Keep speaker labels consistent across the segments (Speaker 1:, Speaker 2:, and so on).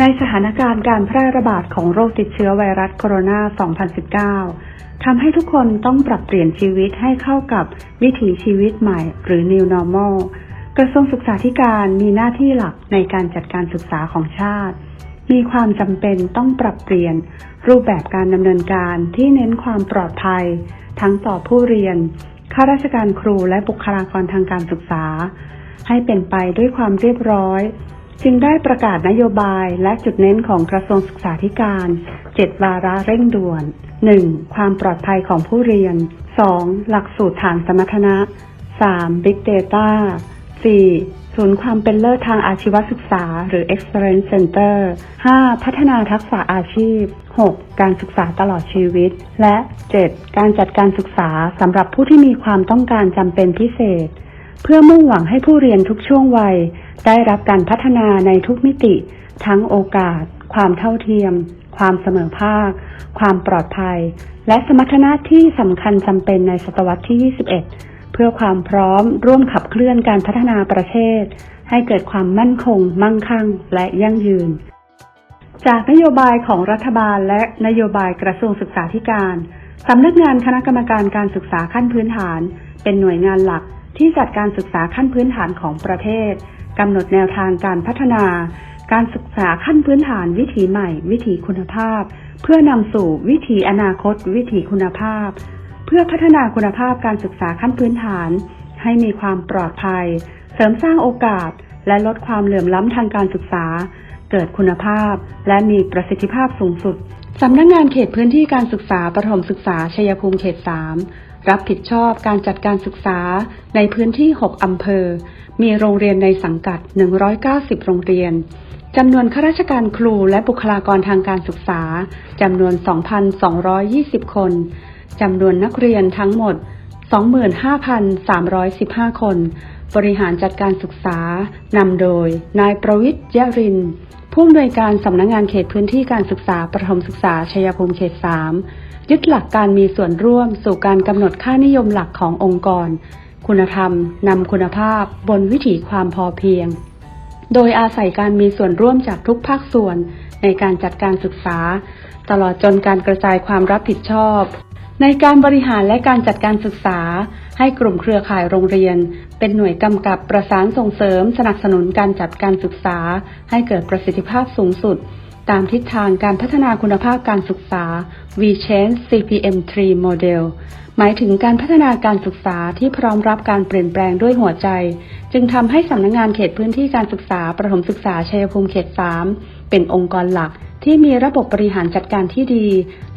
Speaker 1: ในสถานการณ์การแพร่ระบาดของโรคติดเชื้อไวรัสโคโรนา 2019 ทำให้ทุกคนต้องปรับเปลี่ยนชีวิตให้เข้ากับวิถีชีวิตใหม่ หรือ New Normal กระทรวงศึกษาธิการมีหน้าที่หลักในการจัดการศึกษาของชาติ มีความจำเป็นต้องปรับเปลี่ยน รูปแบบการดำเนินการที่เน้นความปลอดภัย ทั้งต่อผู้เรียน ข้าราชการครูและบุคลากรทางการศึกษา ให้เป็นไปด้วยความเรียบร้อย จึงได้ประกาศนโยบายและจุดเน้นของกระทรวงศึกษาธิการ 7 วาระเร่งด่วน 1. ความปลอดภัยของผู้เรียน 2. หลักสูตรฐานสมรรถนะ 3. Big Data 4. ศูนย์ความเป็นเลิศทางอาชีวศึกษา หรือ Excellence Center 5. พัฒนาทักษะอาชีพ 6. การศึกษาตลอดชีวิต และ 7. การจัดการศึกษาสำหรับผู้ที่มีความต้องการจำเป็นพิเศษ เพื่อมุ่งหวังให้ผู้เรียนทุกช่วงวัย ได้รับการพัฒนาในทุกมิติ ทั้งโอกาส ความเท่าเทียม ความเสมอภาค ความปลอดภัย และสมรรถนะที่สำคัญจำเป็นในศตวรรษที่ 21 เพื่อความพร้อมร่วมขับเคลื่อนการพัฒนาประเทศ ให้เกิดความมั่นคง มั่งคั่ง และยั่งยืน จากนโยบายของรัฐบาลและนโยบายกระทรวงศึกษาธิการสำนักงานคณะกรรมการการศึกษาขั้นพื้นฐาน เป็นหน่วยงานหลัก ที่จัดการศึกษาขั้นพื้นฐานของประเทศกำหนดแนวทางการพัฒนา การศึกษาขั้นพื้นฐานวิถีใหม่ วิถีคุณภาพ เพื่อนำสู่วิถีอนาคต วิถีคุณภาพ เพื่อพัฒนาคุณภาพการศึกษาขั้นพื้นฐาน ให้มีความปลอดภัย เสริมสร้างโอกาส และลดความเหลื่อมล้ำทางการศึกษา เกิดคุณภาพ และมีประสิทธิภาพสูงสุดสำนักงงานเขตพื้นที่การศึกษาประถมศึกษาชัยภูมิเขต 3 รับผิดชอบการจัดการศึกษาในพื้นที่ 6 อำเภอ มีโรงเรียนในสังกัด 190 โรงเรียน จำนวนข้าราชการครูและบุคลากรทางการศึกษา จำนวน 2,220 คน จำนวนนักเรียนทั้งหมด 25,315 คน บริหารจัดการศึกษานำโดย นายประวิทย์ยรินผู้อำนวยการสำนักงงานเขตพื้นที่การศึกษาประถมศึกษาชัยภูมิเขต 3 ยึดหลักการมีส่วนร่วมสู่การกำหนดค่านิยมหลักขององค์กร คุณธรรมนำคุณภาพ บนวิถีความพอเพียง โดยอาศัยการมีส่วนร่วมจากทุกภาคส่วน ในการจัดการศึกษา ตลอดจนการกระจายความรับผิดชอบ ในการบริหารและการจัดการศึกษา ให้กลุ่มเครือข่ายโรงเรียน เป็นหน่วยกำกับประสานส่งเสริม สนับสนุนการจัดการศึกษา ให้เกิดประสิทธิภาพสูงสุด ตามทิศทางการพัฒนาคุณภาพการศึกษา V-Change CPM 3 Model หมายถึงการพัฒนาการศึกษาที่พร้อมรับการเปลี่ยนแปลงด้วยหัวใจ จึงทำให้สำนักงงานเขตพื้นที่การศึกษาประถมศึกษาชัยภูมิเขต 3 เป็นองค์กรหลักที่มีระบบบริหารจัดการที่ดี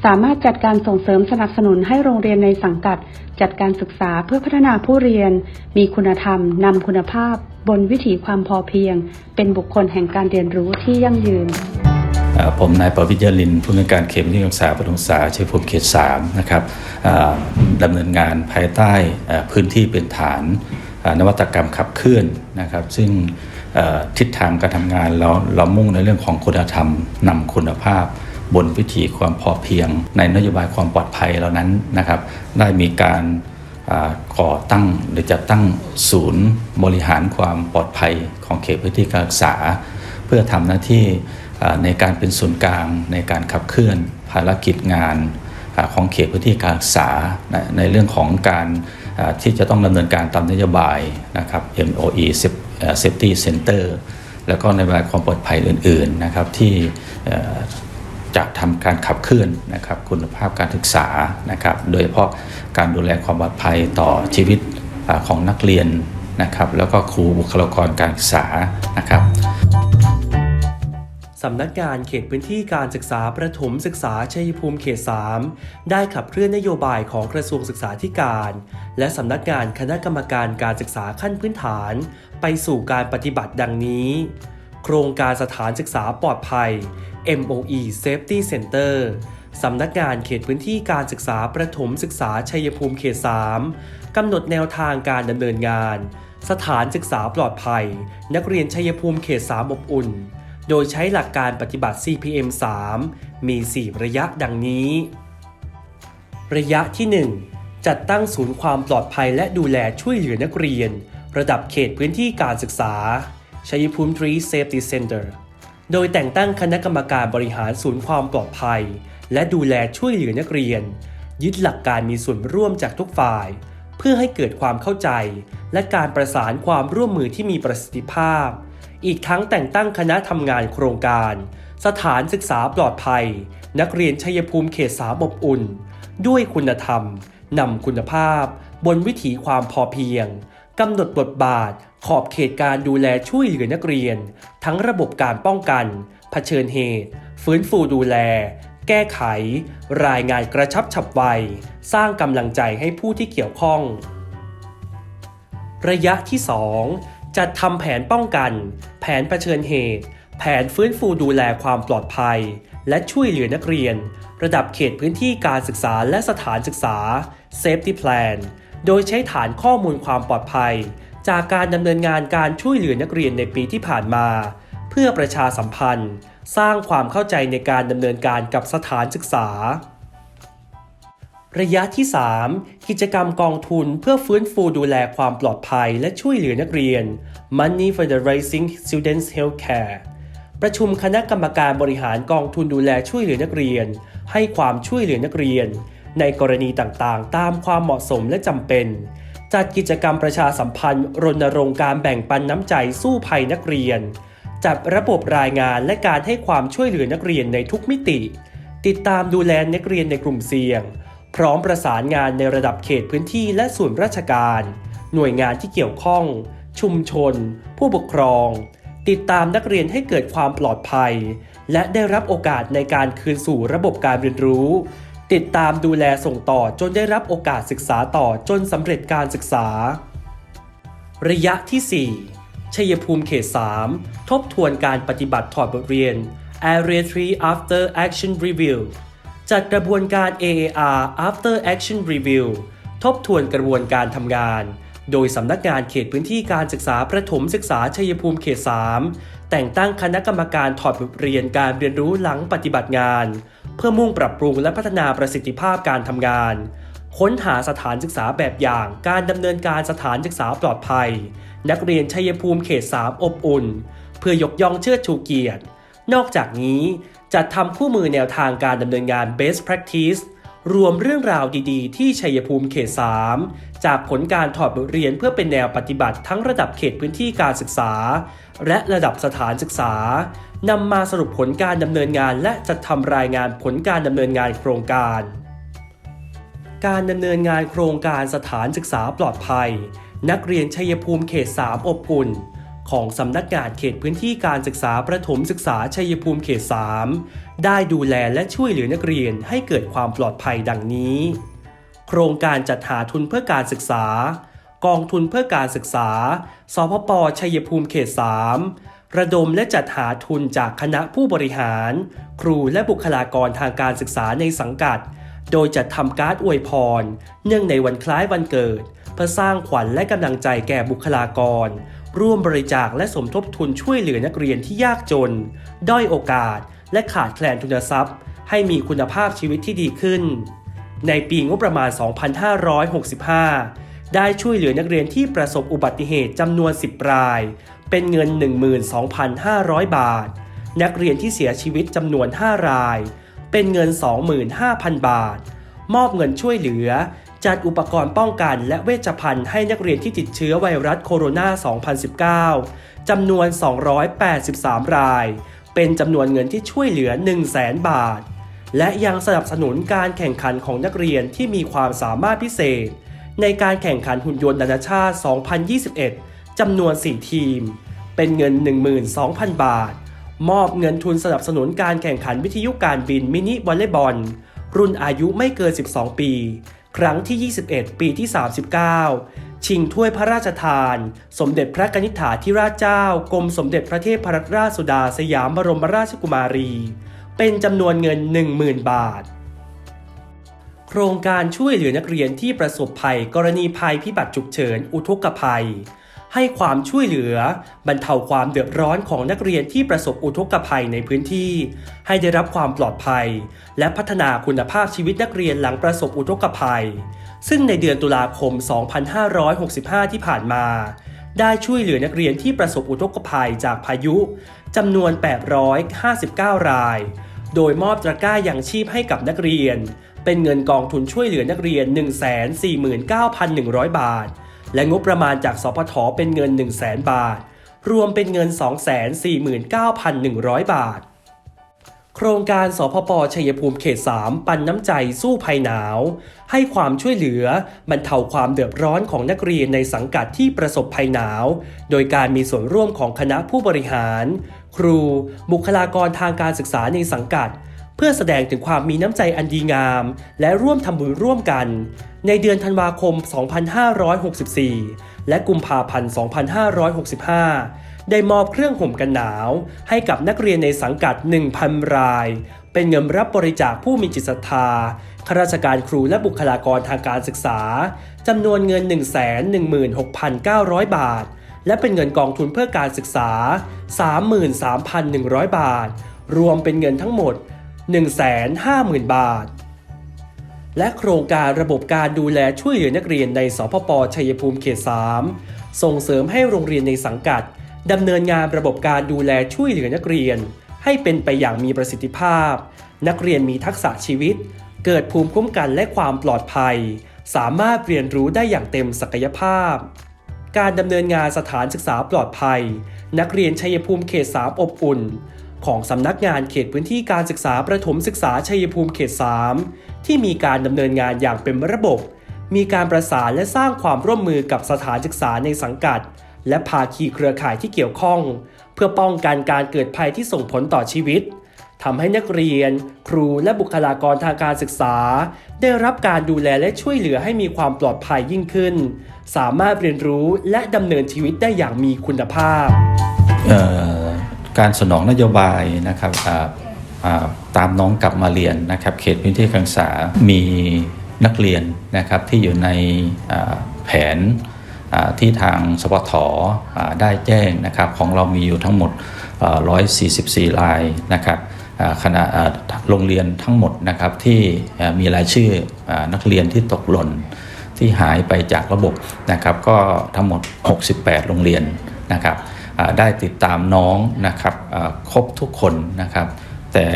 Speaker 1: สามารถจัดการส่งเสริมสนับสนุนให้โรงเรียนในสังกัด จัดการศึกษาเพื่อพัฒนาผู้เรียน มีคุณธรรมนำคุณภาพ บนวิถีความพอเพียง เป็นบุคคลแห่งการเรียนรู้ที่ยั่งยืน
Speaker 2: ผมนายประวิทยาลินผู้นการเขตพื้นที่การศึกษาประถมศึกษาชัยภูมิเขต3นะครับดำเนินงานภายใต้พื้นที่เป็นฐานนวัตกรรมขับเคลื่อนนะครับ ซึ่งทิศทางการทำงานเราเรามุ่งในเรื่องของคุณธรรมนำคุณภาพบนวิถีความพอเพียง ในนโยบายความปลอดภัยเหล่านั้นนะครับ ได้มีการก่อตั้งหรือจัดตั้งศูนย์บริหารความปลอดภัยของเขตพื้นที่การศึกษา เพื่อทำหน้าที่ ในการเป็นศูนย์กลางในการขับเคลื่อนภารกิจงานอของเขตพื้นที่การศึกษาในในเรื่องของการที่จะต้องดำเนินการตามนโยบายนะครับ MOE Safety Center แล้วก็ในบายความปลอดภัยอื่น ๆนะครับที่จะทำการขับเคลื่อนนะครับคุณภาพการศึกษานะครับโดยเฉพาะการดูแลความปลอดภัยต่อชีวิตของนักเรียนนะครับแล้วก็ครูบุคลากรการศึกษานะครับ
Speaker 3: สำนักงานเขตพื้นที่การศึกษาประถมศึกษาชัยภูมิเขต 3 ได้ขับเคลื่อนนโยบายของกระทรวงศึกษาธิการ และสำนักงานคณะกรรมการการศึกษาขั้นพื้นฐาน ไปสู่การปฏิบัติดังนี้ โครงการสถานศึกษาปลอดภัย MOE Safety Center สำนักงานเขตพื้นที่การศึกษาประถมศึกษาชัยภูมิเขต 3 กำหนดแนวทางการดำเนินงาน สถานศึกษาปลอดภัย นักเรียนชัยภูมิเขต 3 อบอุ่น โดยใช้หลักการปฏิบัติ CPM 3 มี 4 ระยะดังนี้ ระยะที่ 1 จัดตั้งศูนย์ความปลอดภัยและดูแลช่วยเหลือนักเรียน ระดับเขตพื้นที่การศึกษา ชัยภูมิ3 Safety Center โดยแต่งตั้งคณะกรรมการบริหารศูนย์ความปลอดภัย และดูแลช่วยเหลือนักเรียน ยึดหลักการมีส่วนร่วมจากทุกฝ่าย เพื่อให้เกิดความเข้าใจ และการประสานความร่วมมือที่มีประสิทธิภาพ อีกทั้งแต่งตั้งคณะทำงานโครงการ สถานศึกษาปลอดภัย นักเรียนชัยภูมิเขตสามอบอุ่น ด้วยคุณธรรมนำคุณภาพ บนวิถีความพอเพียงกำหนดบทบาท ขอบเขตการดูแลช่วยเหลือนักเรียน ทั้งระบบการป้องกันเผชิญเหตุ ฟื้นฟูดูแล แก้ไข รายงานกระชับฉับไว สร้างกำลังใจให้ผู้ที่เกี่ยวข้อง ระยะที่ 2 จัดทำแผนป้องกัน แผนเผชิญเหตุ แผนฟื้นฟูดูแลความปลอดภัย และช่วยเหลือนักเรียน ระดับเขตพื้นที่การศึกษาและสถานศึกษา Safety Plan โดยใช้ฐานข้อมูลความปลอดภัย จากการดำเนินงานการช่วยเหลือนักเรียนในปีที่ผ่านมา เพื่อประชาสัมพันธ์ สร้างความเข้าใจในการดำเนินการกับสถานศึกษา ระยะที่ 3 กิจกรรมกองทุนเพื่อฟื้นฟูดูแลความปลอดภัยและช่วยเหลือนักเรียน Money for the Rising Students Healthcare ประชุมคณะกรรมการบริหารกองทุนดูแลช่วยเหลือนักเรียน ให้ความช่วยเหลือนักเรียน ในกรณีต่างๆ ตามความเหมาะสมและจำเป็น จัดกิจกรรมประชาสัมพันธ์ รณรงค์การแบ่งปันน้ำใจสู้ภัยนักเรียน จัดระบบรายงานและการให้ความช่วยเหลือนักเรียนในทุกมิติ ติดตามดูแลนักเรียนในกลุ่มเสี่ยง พร้อมประสานงานในระดับเขตพื้นที่และส่วนราชการ หน่วยงานที่เกี่ยวข้อง ชุมชน ผู้ปกครอง ติดตามนักเรียนให้เกิดความปลอดภัย และได้รับโอกาสในการคืนสู่ระบบการเรียนรู้ ติดตามดูแลส่งต่อจนได้รับโอกาสศึกษาต่อจนสำเร็จการศึกษา ระยะที่ 4 ชัยภูมิเขต 3 ทบทวนการปฏิบัติถอดบทเรียน Area 3 After Action Review จัดกระบวนการ AAR After Action Review ทบทวนกระบวนการทำงาน โดยสำนักงานเขตพื้นที่การศึกษาประถมศึกษาชัยภูมิเขต 3 แต่งตั้งคณะกรรมการถอดบทเรียนการเรียนรู้หลังปฏิบัติงาน เพื่อมุ่งปรับปรุงและพัฒนาประสิทธิภาพการทำงาน ค้นหาสถานศึกษาแบบอย่าง การดำเนินการสถานศึกษาปลอดภัย นักเรียนชัยภูมิเขต 3 อบอุ่น เพื่อยกย่องเชิดชูเกียรตินอกจากนี้ จัดทำคู่มือแนวทางการดำเนินงาน Best Practice รวมเรื่องราวดีๆ ที่ชัยภูมิเขต 3 จากผลการถอดบทเรียนเพื่อเป็นแนวปฏิบัติทั้งระดับเขตพื้นที่การศึกษา และระดับสถานศึกษานำมาสรุปผลการดำเนินงาน และจัดทำรายงานผลการดำเนินงานโครงการ การดำเนินงานโครงการสถานศึกษาปลอดภัย นักเรียนชัยภูมิเขต 3 อบอุ่น ของสำนักงานเขตพื้นที่การศึกษาประถมศึกษาชัยภูมิเขต 3 ได้ดูแลและช่วยเหลือนักเรียนให้เกิดความปลอดภัยดังนี้ โครงการจัดหาทุนเพื่อการศึกษา กองทุนเพื่อการศึกษา สพปชัยภูมิเขต 3 ระดมและจัดหาทุนจากคณะผู้บริหาร ครูและบุคลากรทางการศึกษาในสังกัด โดยจัดทำการ์ดอวยพร เนื่องในวันคล้ายวันเกิด เพื่อสร้างขวัญและกำลังใจแก่บุคลากร ร่วมบริจาคและสมทบทุนช่วยเหลือนักเรียนที่ยากจน ด้อยโอกาส และขาดแคลนทุนทรัพย์ ให้มีคุณภาพชีวิตที่ดีขึ้น ในปีงบประมาณ 2565 ได้ช่วยเหลือนักเรียนที่ประสบอุบัติเหตุจำนวน 10 ราย เป็นเงิน 12,500 บาท นักเรียนที่เสียชีวิตจำนวน 5 ราย เป็นเงิน 25,000 บาท มอบเงินช่วยเหลือ จัดอุปกรณ์ป้องกันและเวชภัณฑ์ให้นักเรียนที่ติดเชื้อไวรัสโคโรนา 2019 จำนวน 283 ราย เป็นจำนวนเงินที่ช่วยเหลือ 100,000 บาท และยังสนับสนุนการแข่งขันของนักเรียนที่มีความสามารถพิเศษ ในการแข่งขันหุ่นยนต์นานาชาติ 2021 จำนวน 4 ทีม เป็นเงิน 12,000 บาท มอบเงินทุนสนับสนุนการแข่งขันวิทยุการบินมินิวอลเลย์บอลรุ่นอายุไม่เกิน 12 ปี ครั้งที่ 21 ปีที่ 39 ชิงถ้วยพระราชทาน สมเด็จพระกนิษฐาธิราชเจ้ากรมสมเด็จพระเทพรัตนราชสุดาสยามบรมราชกุมารี เป็นจำนวนเงิน 10,000 บาท โครงการช่วยเหลือนักเรียนที่ประสบภัย กรณีภัยพิบัติฉุกเฉิน อุทกภัย ให้ความช่วยเหลือ บรรเทาความเดือดร้อนของนักเรียนที่ประสบอุทกภัยในพื้นที่ ให้ได้รับความปลอดภัย และพัฒนาคุณภาพชีวิตนักเรียนหลังประสบอุทกภัย ซึ่งในเดือนตุลาคม 2565 ที่ผ่านมา ได้ช่วยเหลือนักเรียนที่ประสบอุทกภัยจากพายุจำนวน 859 ราย โดยมอบตะกร้ายังชีพให้กับนักเรียน เป็นเงินกองทุนช่วยเหลือนักเรียน 149,100 บาท และงบประมาณจากสพทเป็นเงิน 100,000 บาท รวมเป็นเงิน 249,100 บาท โครงการสพปชัยภูมิเขต 3 ปันน้ำใจสู้ภัยหนาว ให้ความช่วยเหลือบรรเทาความเดือดร้อนของนักเรียนในสังกัดที่ประสบภัยหนาว โดยการมีส่วนร่วมของคณะผู้บริหาร ครู บุคลากรทางการศึกษาในสังกัดเพื่อแสดงถึงความมีน้ำใจอันดีงาม และร่วมทำบุญร่วมกัน ในเดือนธันวาคม 2564 และกุมภาพันธ์ 2565 ได้มอบเครื่องห่มกันหนาว ให้กับนักเรียนในสังกัด 1,000 ราย เป็นเงินรับบริจาคผู้มีจิตศรัทธาข้าราชการครูและบุคลากรทางการศึกษาจำนวนเงิน 116,900 บาท และเป็นเงินกองทุนเพื่อการศึกษา 33,100 บาท รวมเป็นเงินทั้งหมด 150,000 บาท และโครงการระบบการดูแลช่วยเหลือนักเรียนในสพปชัยภูมิเขต 3 ส่งเสริมให้โรงเรียนในสังกัดดำเนินงานระบบการดูแลช่วยเหลือนักเรียน ให้เป็นไปอย่างมีประสิทธิภาพ นักเรียนมีทักษะชีวิต เกิดภูมิคุ้มกันและความปลอดภัย สามารถเรียนรู้ได้อย่างเต็มศักยภาพ การดำเนินงานสถานศึกษาปลอดภัย นักเรียนชัยภูมิเขต 3 อบอุ่น ของสำนักงานเขตพื้นที่การศึกษาประถมศึกษาชัยภูมิเขต 3 ที่มีการดำเนินงานอย่างเป็นระบบ มีการประสานและสร้างความร่วมมือกับสถานศึกษาในสังกัด และภาคีเครือข่ายที่เกี่ยวข้อง เพื่อป้องกันการเกิดภัยที่ส่งผลต่อชีวิตทำให้นักเรียน ครูและบุคลากรทางการศึกษา ได้รับการดูแลและช่วยเหลือให้มีความปลอดภัยยิ่งขึ้น สามารถเรียนรู้และดำเนินชีวิตได้อย่างมีคุณภาพ
Speaker 2: การสนองนโยบายนะครับตามน้องกลับมาเรียนนะครับ เขตพื้นที่การศึกษามีนักเรียนนะครับที่อยู่ในแผนที่ทางสปทได้แจ้งนะครับของเรามีอยู่ทั้งหมด 144 รายนะครับคณะโรงเรียนทั้งหมดนะครับที่มีรายชื่ออนักเรียนที่ตกหล่นที่หายไปจากระบบนะครับ ก็ทั้งหมด 68 โรงเรียนนะครับ ได้ติดตามน้องนะครับครบทุกคนนะครับ แต่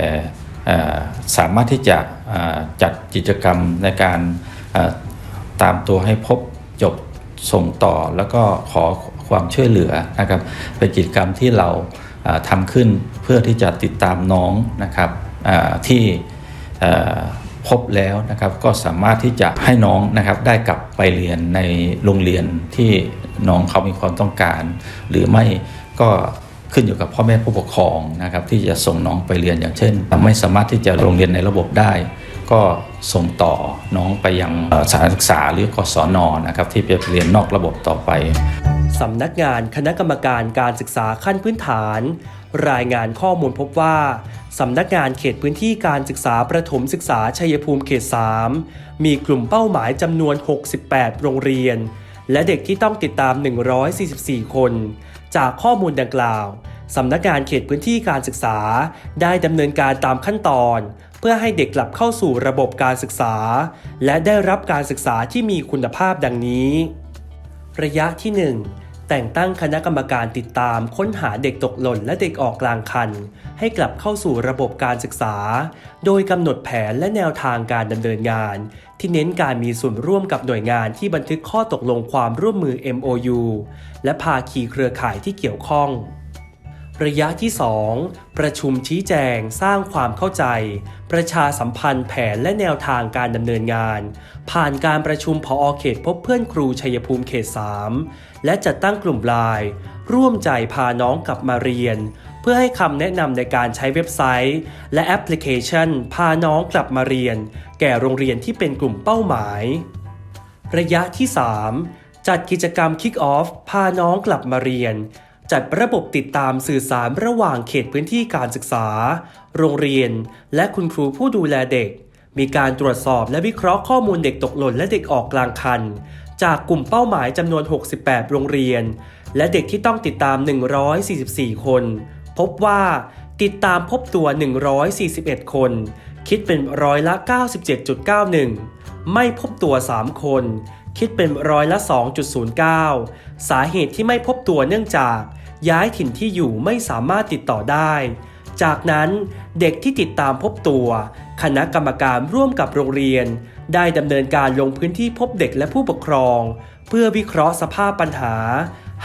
Speaker 2: สามารถที่จะจัดกิจกรรมในการตามตัวให้พบจบส่งต่อแล้วก็ขอความช่วยเหลือนะครับเป็นกิจกรรมที่เราทำขึ้นเพื่อที่จะติดตามน้องนะครับที่พบแล้วนะครับก็สามารถที่จะให้น้องนะครับได้กลับไปเรียนในโรงเรียนที่ น้องเขามีความต้องการ หรือไม่ก็ขึ้นอยู่กับพ่อแม่ผู้ปกครองนะครับที่จะส่งน้องไปเรียนอย่างเช่น ไม่สามารถที่จะโรงเรียนในระบบได้ ก็ส่งต่อน้องไปยังสถานศึกษาหรือกศนนะครับที่ไปเรียนนอกระบบต่อไป
Speaker 3: สำนักงานคณะกรรมการการศึกษาขั้นพื้นฐาน รายงานข้อมูลพบว่าสำนักงานเขตพื้นที่การศึกษาประถมศึกษาชัยภูมิเขต 3 มีกลุ่มเป้าหมายจำนวน 68 โรงเรียน และเด็กที่ต้องติดตาม 144 คน จากข้อมูลดังกล่าวสำนักงานเขตพื้นที่การศึกษา ได้ดำเนินการตามขั้นตอน เพื่อให้เด็กกลับเข้าสู่ระบบการศึกษา และได้รับการศึกษาที่มีคุณภาพดังนี้ ระยะที่ 1 แต่งตั้งคณะกรรมการติดตามค้นหาเด็กตกหล่นและเด็กออกกลางคัน ให้กลับเข้าสู่ระบบการศึกษา โดยกำหนดแผนและแนวทางการดำเนินงาน ที่เน้นการมีส่วนร่วมกับหน่วยงานที่บันทึกข้อตกลงความร่วมมือ MOU และภาคีเครือข่ายที่เกี่ยวข้อง ระยะที่ 2 ประชุมชี้แจง สร้างความเข้าใจ ประชาสัมพันธ์แผนและแนวทางการดำเนินงาน ผ่านการประชุมพอเขตพบเพื่อนครูชัยภูมิเขต 3 และจัดตั้งกลุ่มไลน์ร่วมใจพาน้องกลับมาเรียน เพื่อให้คำแนะนำในการใช้เว็บไซต์ และแอปพลิเคชัน พาน้องกลับมาเรียน แก่โรงเรียนที่เป็นกลุ่มเป้าหมาย ระยะที่ 3 จัดกิจกรรม Kick Off พาน้องกลับมาเรียน จัดระบบติดตามสื่อสารระหว่างเขตพื้นที่การศึกษา โรงเรียน และคุณครูผู้ดูแลเด็ก มีการตรวจสอบและวิเคราะห์ข้อมูลเด็กตกหล่นและเด็กออกกลางคันจากกลุ่มเป้าหมายจำนวน 68 โรงเรียน และเด็กที่ต้องติดตาม 144 คน พบว่าติดตามพบตัว 141 คน คิดเป็นร้อยละ 97.91 ไม่พบตัว 3 คน คิดเป็นร้อยละ 2.09 สาเหตุที่ไม่พบตัวเนื่องจากย้ายถิ่นที่อยู่ไม่สามารถติดต่อได้ จากนั้นเด็กที่ติดตามพบตัว คณะกรรมการร่วมกับโรงเรียน ได้ดำเนินการลงพื้นที่พบเด็กและผู้ปกครอง เพื่อวิเคราะห์สภาพปัญหา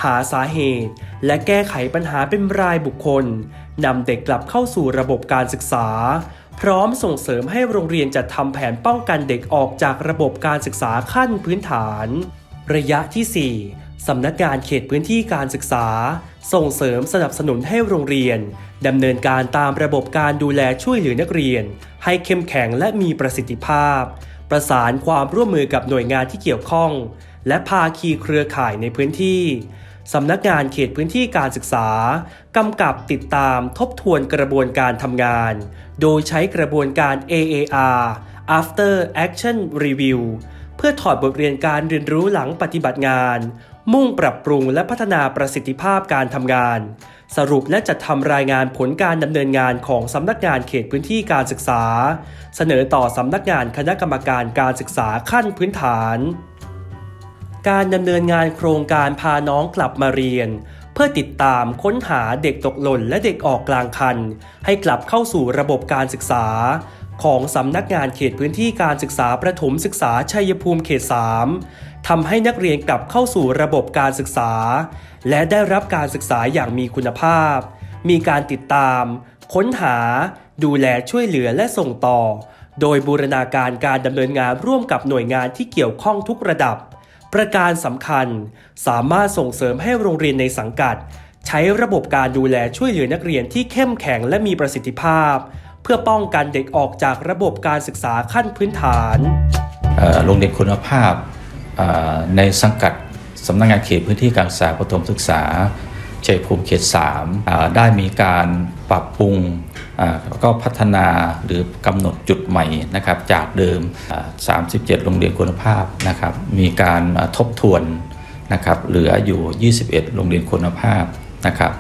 Speaker 3: หาสาเหตุ และแก้ไขปัญหาเป็นรายบุคคลนำเด็กกลับเข้าสู่ระบบการศึกษา พร้อมส่งเสริมให้โรงเรียนจัดทำแผนป้องกันเด็กออกจากระบบการศึกษาขั้นพื้นฐาน ระยะที่ 4สำนักงานเขตพื้นที่การศึกษา ส่งเสริมสนับสนุนให้โรงเรียนดำเนินการตามระบบการดูแลช่วยเหลือนักเรียน ให้เข้มแข็งและมีประสิทธิภาพ ประสานความร่วมมือกับหน่วยงานที่เกี่ยวข้อง และภาคีเครือข่ายในพื้นที่สำนักงานเขตพื้นที่การศึกษากำกับติดตามทบทวนกระบวนการทำงาน โดยใช้กระบวนการ AAR After Action Review เพื่อถอดบทเรียนการเรียนรู้หลังปฏิบัติงาน มุ่งปรับปรุงและพัฒนาประสิทธิภาพการทำงาน สรุปและจัดทำรายงานผลการดำเนินงานของสำนักงานเขตพื้นที่การศึกษา เสนอต่อสำนักงานคณะกรรมการการศึกษาขั้นพื้นฐาน การดำเนินงานโครงการพาน้องกลับมาเรียน เพื่อติดตามค้นหาเด็กตกหล่นและเด็กออกกลางคัน ให้กลับเข้าสู่ระบบการศึกษา ของสำนักงานเขตพื้นที่การศึกษาประถมศึกษาชัยภูมิเขต 3ทำให้นักเรียนกลับเข้าสู่ระบบการศึกษา และได้รับการศึกษาอย่างมีคุณภาพ มีการติดตาม ค้นหา ดูแลช่วยเหลือและส่งต่อ โดยบูรณาการการดำเนินงานร่วมกับหน่วยงานที่เกี่ยวข้องทุกระดับ ประการสำคัญ สามารถส่งเสริมให้โรงเรียนในสังกัด ใช้ระบบการดูแลช่วยเหลือนักเรียนที่เข้มแข็งและมีประสิทธิภาพ เพื่อป้องกันเด็กออกจากระบบการศึกษาขั้นพื้นฐาน
Speaker 2: โรงเรียนคุณภาพในสังกัดสำนักงานเขตพื้นที่การศึกษาประถมศึกษาชัยภูมิเขต 3 ได้มีการปรับปรุง ก็พัฒนาหรือกำหนดจุดใหม่นะครับจากเดิม 37 โรงเรียนคุณภาพนะครับมีการทบทวนนะครับเหลืออยู่ 21 โรงเรียนคุณภาพนะครับ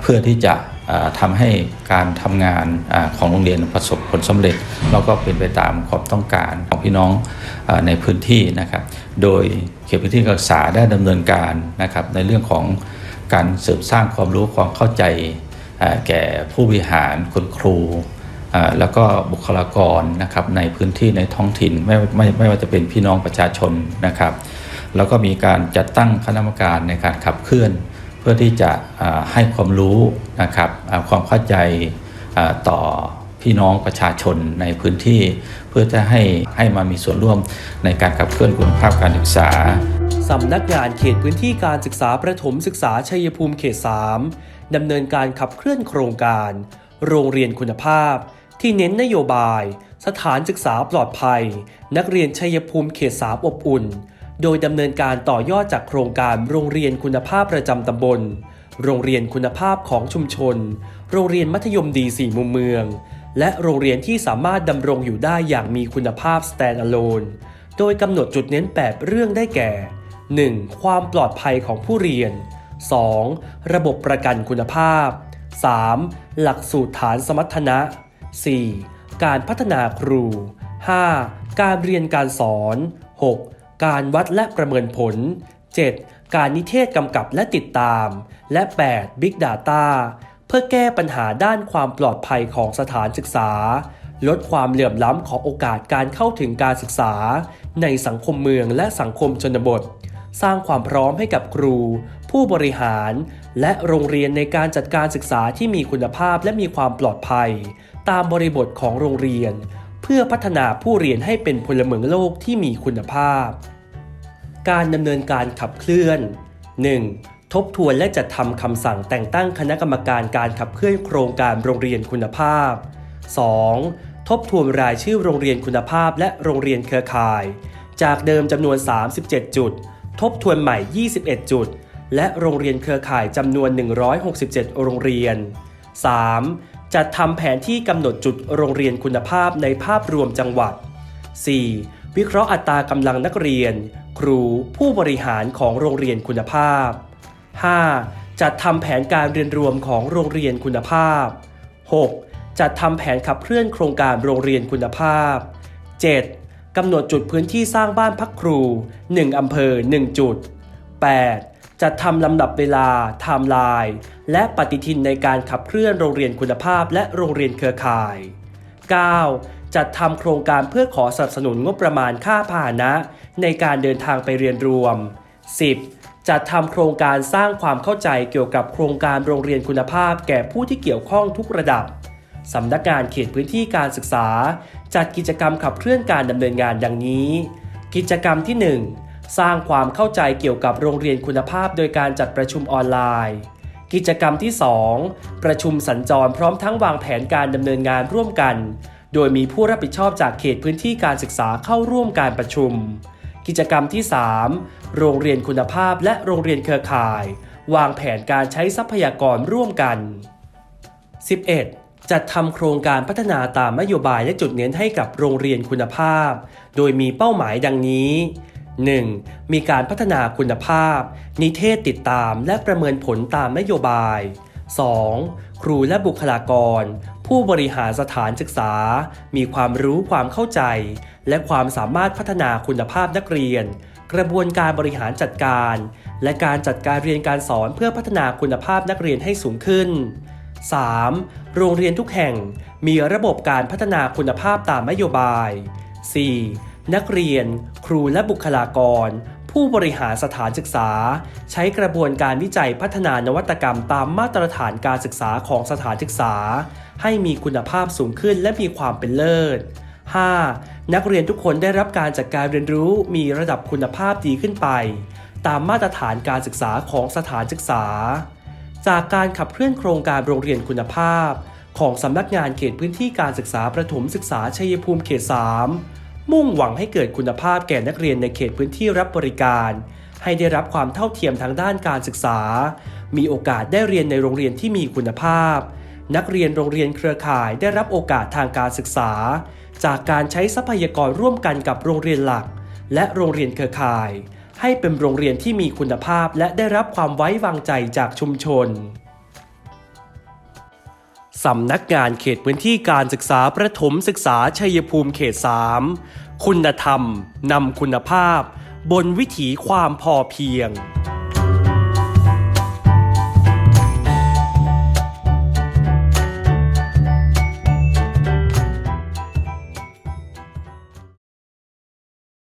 Speaker 2: เพื่อที่จะอ่าทำให้การทำงานของโรงเรียนประสบผลสำเร็จ แล้วก็เป็นไปตามความต้องการของพี่น้องในพื้นที่นะครับ โดยเขตพื้นที่การศึกษาได้ดำเนินการนะครับในเรื่องของการเสริมสร้างความรู้ความเข้าใจ แก่ผู้บริหารคุณครู แล้วก็บุคลากรนะครับในพื้นที่ในท้องถิ่นไม่ไม่ไม่ว่าจะเป็นพี่น้องประชาชนนะครับ แล้วก็มีการจัดตั้งคณะกรรมการในการขับเคลื่อน เพื่อที่จะให้ความรู้นะครับความเข้าใจต่อพี่น้องประชาชนในพื้นที่ เพื่อจะให้ให้มามีส่วนร่วมในการขับเคลื่อนคุณภาพการศึกษา
Speaker 3: สำนักงานเขตพื้นที่การศึกษาประถมศึกษาชัยภูมิเขต 3 ดำเนินการขับเคลื่อนโครงการ โรงเรียนคุณภาพ ที่เน้นนโยบาย สถานศึกษาปลอดภัย นักเรียนชัยภูมิเขต3อบอุ่น โดยดำเนินการต่อยอดจากโครงการโรงเรียนคุณภาพประจำตำบล โรงเรียนคุณภาพของชุมชน โรงเรียนมัธยมดีสี่มุมเมือง และโรงเรียนที่สามารถดำรงอยู่ได้อย่างมีคุณภาพ standalone โดยกำหนดจุดเน้น 8 เรื่องได้แก่ 1. ความปลอดภัยของผู้เรียน 2. ระบบประกันคุณภาพ 3. หลักสูตรฐานสมรรถนะ 4. การพัฒนาครู 5. การเรียนการสอน 6. การวัดและประเมินผล 7. การนิเทศกำกับและติดตาม และ 8. Big Data เพื่อแก้ปัญหาด้านความปลอดภัยของสถานศึกษา ลดความเหลื่อมล้ำของโอกาสการเข้าถึงการศึกษา ในสังคมเมืองและสังคมชนบท สร้างความพร้อมให้กับครู ผู้บริหาร และโรงเรียนในการจัดการศึกษาที่มีคุณภาพและมีความปลอดภัย ตามบริบทของโรงเรียน เพื่อพัฒนาผู้เรียนให้เป็นพลเมืองโลกที่มีคุณภาพ การดำเนินการขับเคลื่อน 1. ทบทวนและจัดทำคำสั่งแต่งตั้งคณะกรรมการการขับเคลื่อนโครงการโรงเรียนคุณภาพ 2. ทบทวนรายชื่อโรงเรียนคุณภาพและโรงเรียนเครือข่าย จากเดิมจำนวน 37 จุด ทบทวนใหม่ 21 จุด และโรงเรียนเครือข่ายจำนวน 167 โรงเรียน 3. จัดทำแผนที่กำหนดจุดโรงเรียนคุณภาพในภาพรวมจังหวัด 4. วิเคราะห์อัตรากำลังนักเรียน ครูผู้บริหารของโรงเรียนคุณภาพ 5. จัดทำแผนการเรียนรวมของโรงเรียนคุณภาพ 6. จัดทำแผนขับเคลื่อนโครงการโรงเรียนคุณภาพ 7. กำหนดจุดพื้นที่สร้างบ้านพักครู 1 อำเภอ 1 จุด 8. จัดทำลำดับเวลาไทม์ไลน์และปฏิทินในการขับเคลื่อนโรงเรียนคุณภาพและโรงเรียนเครือข่าย 9. จัดทำโครงการเพื่อขอสนับสนุนงบประมาณค่าพาหนะในการเดินทางไปเรียนรวม 10. จัดทำโครงการสร้างความเข้าใจเกี่ยวกับโครงการโรงเรียนคุณภาพแก่ผู้ที่เกี่ยวข้องทุกระดับสำนักงานเขตพื้นที่การศึกษา จัดกิจกรรมขับเคลื่อนการดำเนินงานดังนี้ กิจกรรมที่ 1 สร้างความเข้าใจเกี่ยวกับโรงเรียนคุณภาพโดยการจัดประชุมออนไลน์ กิจกรรมที่ 2 ประชุมสัญจรพร้อมทั้งวางแผนการดำเนินงานร่วมกัน โดยมีผู้รับผิดชอบจากเขตพื้นที่การศึกษาเข้าร่วมการประชุม กิจกรรมที่ 3 โรงเรียนคุณภาพและโรงเรียนเครือข่าย วางแผนการใช้ทรัพยากรร่วมกัน 11. จัดทำโครงการพัฒนาตามนโยบายและจุดเน้นให้กับโรงเรียนคุณภาพ โดยมีเป้าหมายดังนี้ 1. มีการพัฒนาคุณภาพ นิเทศติดตามและประเมินผลตามนโยบาย 2. ครูและบุคลากร ผู้บริหารสถานศึกษา มีความรู้ความเข้าใจ และความสามารถพัฒนาคุณภาพนักเรียน กระบวนการบริหารจัดการ และการจัดการเรียนการสอนเพื่อพัฒนาคุณภาพนักเรียนให้สูงขึ้น 3. โรงเรียนทุกแห่งมีระบบการพัฒนาคุณภาพตามนโยบาย 4. นักเรียน ครูและบุคลากร ผู้บริหารสถานศึกษา ใช้กระบวนการวิจัยพัฒนานวัตกรรมตามมาตรฐานการศึกษาของสถานศึกษา ให้มีคุณภาพสูงขึ้นและมีความเป็นเลิศ 5. นักเรียนทุกคนได้รับการจัดการเรียนรู้มีระดับคุณภาพดีขึ้นไป ตามมาตรฐานการศึกษาของสถานศึกษา จากการขับเคลื่อนโครงการโรงเรียนคุณภาพ ของสำนักงานเขตพื้นที่การศึกษาประถมศึกษาชัยภูมิเขต 3 มุ่งหวังให้เกิดคุณภาพแก่นักเรียนในเขตพื้นที่รับบริการ ให้ได้รับความเท่าเทียมทางด้านการศึกษา มีโอกาสได้เรียนในโรงเรียนที่มีคุณภาพ นักเรียนโรงเรียนเครือข่ายได้รับโอกาสทางการศึกษา จากการใช้ทรัพยากรร่วมกันกับโรงเรียนหลัก และโรงเรียนเครือข่าย ให้เป็นโรงเรียนที่มีคุณภาพและได้รับความไว้วางใจจากชุมชน สำนักงานเขตพื้นที่การศึกษาประถมศึกษาชัยภูมิเขต 3 คุณธรรมนำคุณภาพ บนวิถีความพอเพียง